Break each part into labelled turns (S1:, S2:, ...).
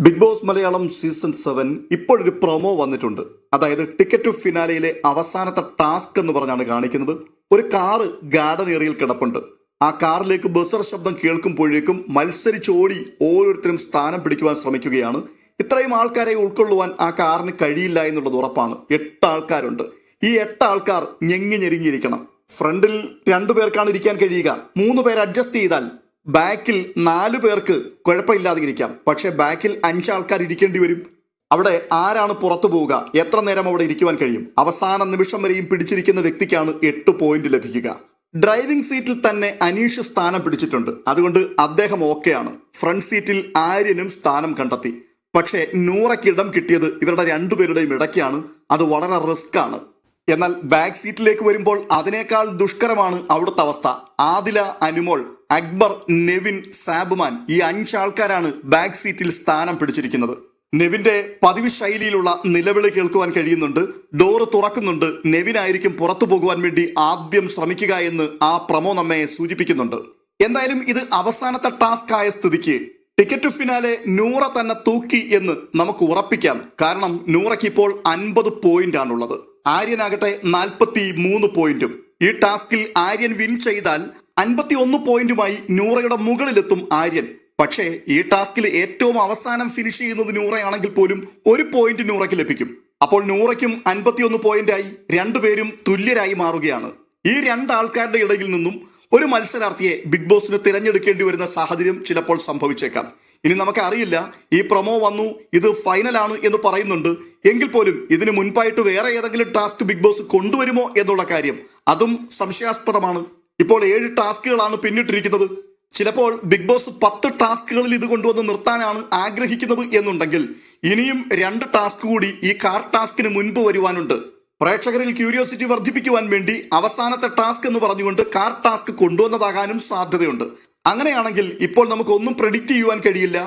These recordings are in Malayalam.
S1: Bigg Boss Malayalam season seven ഇപ്പോഴൊരു പ്രൊമോ വന്നിട്ടുണ്ട്. അതായത് ടിക്കറ്റ് ടു ഫിനാലയിലെ അവസാനത്തെ ടാസ്ക് എന്ന് പറഞ്ഞാണ് കാണിക്കുന്നത്. ഒരു കാറ് ഗാർഡൻ ഏരിയയിൽ കിടപ്പുണ്ട്. ആ കാറിലേക്ക് ബസർ ശബ്ദം കേൾക്കുമ്പോഴേക്കും മത്സരിച്ചോടി ഓരോരുത്തരും സ്ഥാനം പിടിക്കുവാൻ ശ്രമിക്കുകയാണ്. ഇത്രയും ആൾക്കാരെ ഉൾക്കൊള്ളുവാൻ ആ കാറിന് കഴിയില്ല എന്നുള്ളത് ഉറപ്പാണ്. എട്ട് ആൾക്കാരുണ്ട്. ഈ എട്ട് ആൾക്കാർ ഞെങ്ങി ഞെരിഞ്ഞിരിക്കണം ഫ്രണ്ടിൽ രണ്ടു പേർക്കാണ് ഇരിക്കാൻ കഴിയുക. മൂന്ന് പേർ അഡ്ജസ്റ്റ് ചെയ്താൽ ബാക്കിൽ നാല് പേർക്ക് കുഴപ്പമില്ലാതെ ഇരിക്കാം പക്ഷെ ബാക്കിൽ അഞ്ച് ആൾക്കാർ ഇരിക്കേണ്ടി വരും. അവിടെ ആരാണ് പുറത്തു പോവുക? എത്ര നേരം അവിടെ ഇരിക്കുവാൻ കഴിയും? അവസാന നിമിഷം വരെയും പിടിച്ചിരിക്കുന്ന വ്യക്തിക്കാണ് എട്ട് പോയിന്റ് ലഭിക്കുക. ഡ്രൈവിംഗ് സീറ്റിൽ തന്നെ അനീഷ് സ്ഥാനം പിടിച്ചിട്ടുണ്ട്. അതുകൊണ്ട് അദ്ദേഹം ഓക്കെയാണ്. ഫ്രണ്ട് സീറ്റിൽ ആര്യനും സ്ഥാനം കണ്ടെത്തി. പക്ഷേ നൂറക്കിടം കിട്ടിയത് ഇവരുടെ രണ്ടുപേരുടെയും ഇടയ്ക്കാണ്. അത് വളരെ റിസ്ക് ആണ് എന്നാൽ ബാക്ക് സീറ്റിലേക്ക് വരുമ്പോൾ അതിനേക്കാൾ ദുഷ്കരമാണ് അവിടുത്തെ അവസ്ഥ. ആദില അനുമോൾ അക്ബർ നെവിൻ സാബ്മാൻ ഈ അഞ്ചാൾക്കാരാണ് ബാക്ക് സീറ്റിൽ സ്ഥാനം പിടിച്ചിരിക്കുന്നത്. നെവിന്റെ പതിവ് ശൈലിയിലുള്ള നിലവിളി കേൾക്കുവാൻ കഴിയുന്നുണ്ട്. ഡോറ് തുറക്കുന്നുണ്ട്. നെവിനായിരിക്കും പുറത്തു പോകുവാൻ വേണ്ടി ആദ്യം ശ്രമിക്കുക എന്ന് ആ പ്രമോ നമ്മെ സൂചിപ്പിക്കുന്നുണ്ട്. എന്തായാലും ഇത് അവസാനത്തെ ടാസ്ക് ആയ സ്ഥിതിക്ക്. ടിക്കറ്റ് ഫിനാലെ നൂറ തന്നെ തൂക്കി എന്ന് നമുക്ക് ഉറപ്പിക്കാം. കാരണം നൂറയ്ക്ക് ഇപ്പോൾ അൻപത് പോയിന്റ് ആണുള്ളത്. ആര്യനാകട്ടെ നാൽപ്പത്തി മൂന്ന് പോയിന്റും. ഈ ടാസ്കിൽ ആര്യൻ വിൻ ചെയ്താൽ അൻപത്തി ഒന്ന് പോയിന്റുമായി നൂറയുടെ മുകളിലെത്തും ആര്യൻ. പക്ഷേ ഈ ടാസ്കിൽ ഏറ്റവും അവസാനം ഫിനിഷ് ചെയ്യുന്നത് നൂറയാണെങ്കിൽ പോലും ഒരു പോയിന്റ് നൂറയ്ക്ക് ലഭിക്കും. അപ്പോൾ നൂറയ്ക്കും അൻപത്തിയൊന്ന് പോയിന്റായി രണ്ടുപേരും തുല്യരായി മാറുകയാണ്. ഈ രണ്ടാൾക്കാരുടെ ഇടയിൽ നിന്നും ഒരു മത്സരാർത്ഥിയെ ബിഗ് ബോസിന് തിരഞ്ഞെടുക്കേണ്ടി വരുന്ന സാഹചര്യം ചിലപ്പോൾ സംഭവിച്ചേക്കാം. ഇനി നമുക്കറിയില്ല ഈ പ്രൊമോ വന്നു ഇത് ഫൈനലാണ് എന്ന് പറയുന്നുണ്ട്. എങ്കിൽ പോലും ഇതിന് മുൻപായിട്ട് വേറെ ഏതെങ്കിലും ടാസ്ക് ബിഗ് ബോസ് കൊണ്ടുവരുമോ എന്നുള്ള കാര്യം അതും സംശയാസ്പദമാണ്. ഇപ്പോൾ ഏഴ് ടാസ്കുകളാണ് പിന്നിട്ടിരിക്കുന്നത്. ചിലപ്പോൾ ബിഗ് ബോസ് പത്ത് ടാസ്കുകളിൽ ഇത് കൊണ്ടുവന്ന് നിർത്താനാണ് ആഗ്രഹിക്കുന്നത് എന്നുണ്ടെങ്കിൽ ഇനിയും രണ്ട് ടാസ്ക് കൂടി ഈ കാർ ടാസ്കിന് മുൻപ് വരുവാനുണ്ട്. പ്രേക്ഷകരിൽ ക്യൂരിയോസിറ്റി വർദ്ധിപ്പിക്കുവാൻ വേണ്ടി അവസാനത്തെ ടാസ്ക് എന്ന് പറഞ്ഞുകൊണ്ട് കാർ ടാസ്ക് കൊണ്ടുവന്നതാകാനും സാധ്യതയുണ്ട്. അങ്ങനെയാണെങ്കിൽ ഇപ്പോൾ നമുക്ക് ഒന്നും പ്രെഡിക്റ്റ് ചെയ്യുവാൻ കഴിയില്ല.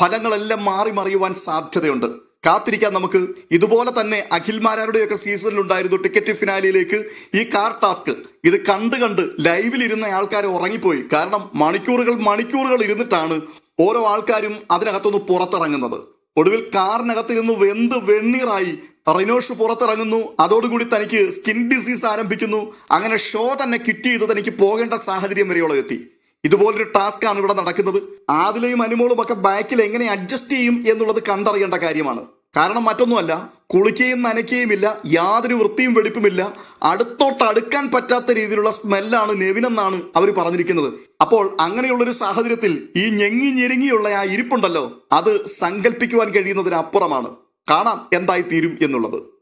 S1: ഫലങ്ങളെല്ലാം മാറി മറിയുവാൻ സാധ്യതയുണ്ട്. കാത്തിരിക്കാൻ നമുക്ക്. ഇതുപോലെ തന്നെ അഖിൽമാരാരുടെയൊക്കെ സീസണിൽ ഉണ്ടായിരുന്നു ടിക്കറ്റ് ഫിനാലിയിലേക്ക് ഈ കാർ ടാസ്ക് ഇത് കണ്ട് കണ്ട് ലൈവിലിരുന്ന ആൾക്കാർ ഉറങ്ങിപ്പോയി. കാരണം മണിക്കൂറുകൾ മണിക്കൂറുകൾ ഇരുന്നിട്ടാണ് ഓരോ ആൾക്കാരും അതിനകത്തുനിന്ന് പുറത്തിറങ്ങുന്നത്. ഒടുവിൽ കാറിനകത്ത് നിന്ന് വെന്ത് വെണ്ണീറായി. റിനോഷ് പുറത്തിറങ്ങുന്നു. അതോടുകൂടി തനിക്ക് സ്കിൻ ഡിസീസ് ആരംഭിക്കുന്നു. അങ്ങനെ ഷോ തന്നെ കിറ്റ് ചെയ്ത് തനിക്ക് പോകേണ്ട സാഹചര്യം വരെയോളം എത്തി. ഇതുപോലൊരു ടാസ്ക് ആണ് ഇവിടെ നടക്കുന്നത്. ആദിലയും അനുമോളും ഒക്കെ ബാക്കിൽ എങ്ങനെ അഡ്ജസ്റ്റ് ചെയ്യും എന്നുള്ളത് കണ്ടറിയേണ്ട കാര്യമാണ്. കാരണം മറ്റൊന്നുമല്ല കുളിക്കുകയും നനയ്ക്കുകയും ഇല്ല യാതൊരു വൃത്തിയും വെടിപ്പുമില്ല അടുത്തോട്ട് അടുക്കാൻ പറ്റാത്ത രീതിയിലുള്ള സ്മെല്ലാണ് നെവിനെന്നാണ് അവർ പറഞ്ഞിരിക്കുന്നത്. അപ്പോൾ അങ്ങനെയുള്ളൊരു സാഹചര്യത്തിൽ ഈ ഞെങ്ങി ഞെരുങ്ങിയുള്ള ആ ഇരിപ്പുണ്ടല്ലോ അത് സങ്കല്പിക്കുവാൻ കഴിയുന്നതിനപ്പുറമാണ്. കാണാം എന്തായി തീരും എന്നുള്ളത്.